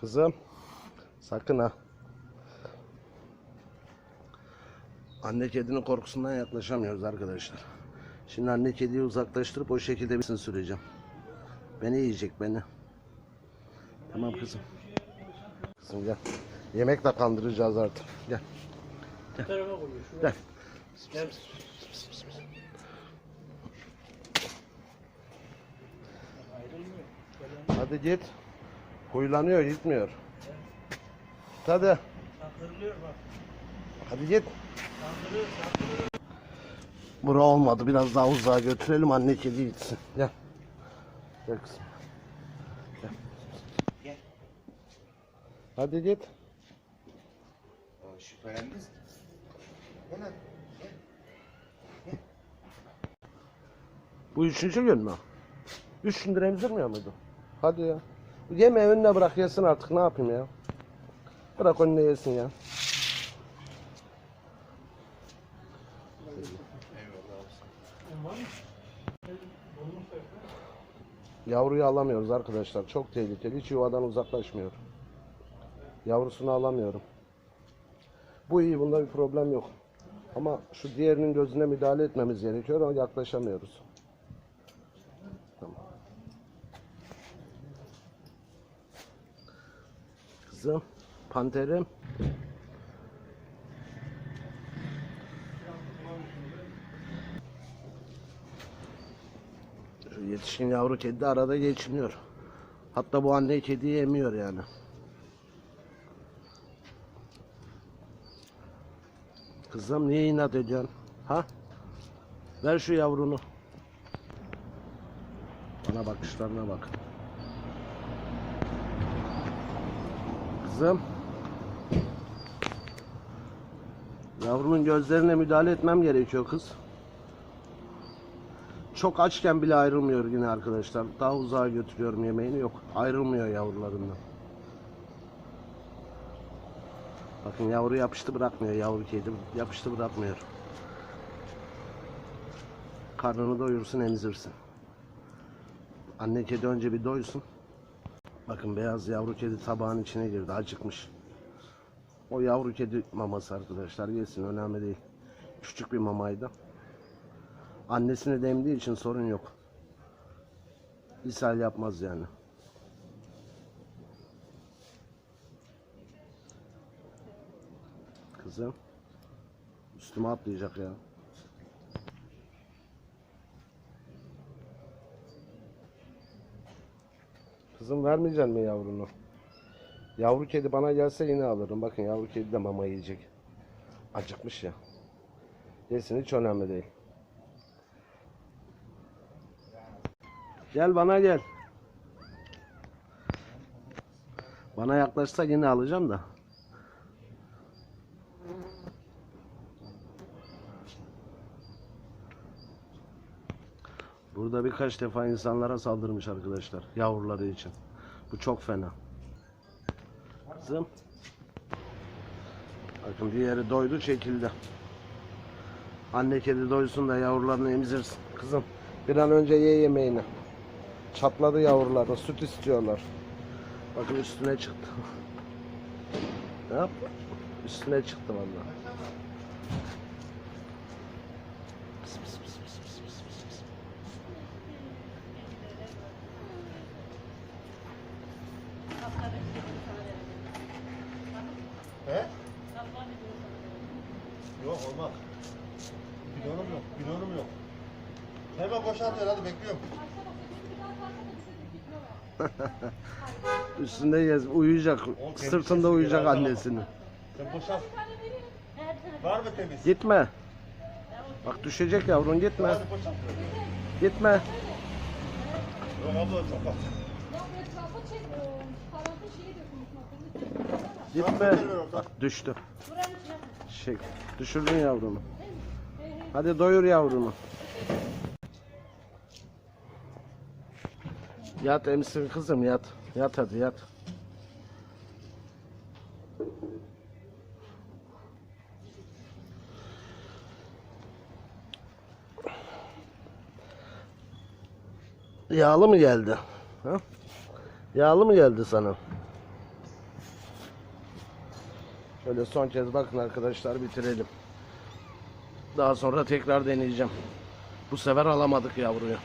Kızım. Sakın ha. Anne kedinin korkusundan yaklaşamıyoruz arkadaşlar. Şimdi anne kediyi uzaklaştırıp o şekilde bir süreceğim. Beni yiyecek beni. Tamam kızım. Kızım gel. Yemekle kandıracağız artık. Gel. Gel. Gel. Gelen Hadi git. Huylanıyor gitmiyor. Hadi. Sakırlıyor bak. Hadi git. Sakırıyor, sakırıyor. Bura olmadı. Biraz daha uzağa götürelim. Anne kedi gitsin. Gel. Gel kızım. Gel. Gel. Hadi git. Şüphelendiniz. Gel hadi. Bu üçüncü gün mü? Üç gündür emzirmiyor muydu? Hadi ya. Yeme önüne bırak yesin artık ne yapayım ya. Bırak önüne yesin ya. Yavruyu alamıyoruz arkadaşlar. Çok tehlikeli. Hiç yuvadan uzaklaşmıyor. Yavrusunu alamıyorum. Bu iyi. Bunda bir problem yok. Ama şu diğerinin gözüne müdahale etmemiz gerekiyor ama yaklaşamıyoruz. Kızım, panterim. Yetişkin yavru kedi arada geçiniyor. Hatta bu anne kediyi emiyor yani. Kızım niye inat ediyorsun? Ha? Ver şu yavrunu. Bana bakışlarına bak. Kızım. Yavrunun gözlerine müdahale etmem gerekiyor kız. Çok açken bile ayrılmıyor yine arkadaşlar. Daha uzağa götürüyorum yemeğini yok. Ayrılmıyor yavrularından. Bakın yavru yapıştı bırakmıyor yavru kedi. Yapıştı bırakmıyor. Karnını doyursun emzirsin. Anne kedi önce bir doysun. Bakın beyaz yavru kedi tabağın içine girdi. Acıkmış. O yavru kedi maması arkadaşlar. Yesin önemli değil. Küçük bir mamaydı. Annesini de emdiği için sorun yok. İshal yapmaz yani. Kızım. Üstüme atlayacak ya. Kızım vermeyeceksin mi yavrunu? Yavru kedi bana gelse yine alırım. Bakın yavru kedi de mama yiyecek. Acıkmış ya. Yesin hiç önemli değil. Gel bana gel. Bana yaklaşsa yine alacağım da. Burada birkaç defa insanlara saldırmış arkadaşlar. Yavruları için. Bu çok fena. Kızım. Bakın diğeri doydu çekildi. Anne kedi doysun da yavrularını emzirsin. Kızım bir an önce ye yemeğini. Çatladı yavruları. Süt istiyorlar. Bakın üstüne çıktı. ne yap? Üstüne çıktı vallahi. Pıs, pıs, pıs, He? Yok olmaz. Bidonum yok. Bidonum yok. Hemen boşaltıyor hadi bekliyorum. Üstünde yez, uyuyacak. temiz Sırtında uyuyacak geliyor, annesini. Sen boşalt. Var mı temiz? Gitme. Bak düşecek yavrun gitme. Hadi boşalt. Gitme. Yok abla çok bak. Gitme. Düştü. Şey, düşürdün yavrunu. Hadi doyur yavrunu. Yat emsin kızım yat. Yat hadi yat. Yağlı mı geldi? Ha? Yağlı mı geldi sana? Öyle son kez bakın arkadaşlar bitirelim. Daha sonra tekrar deneyeceğim. Bu sefer alamadık yavruyu.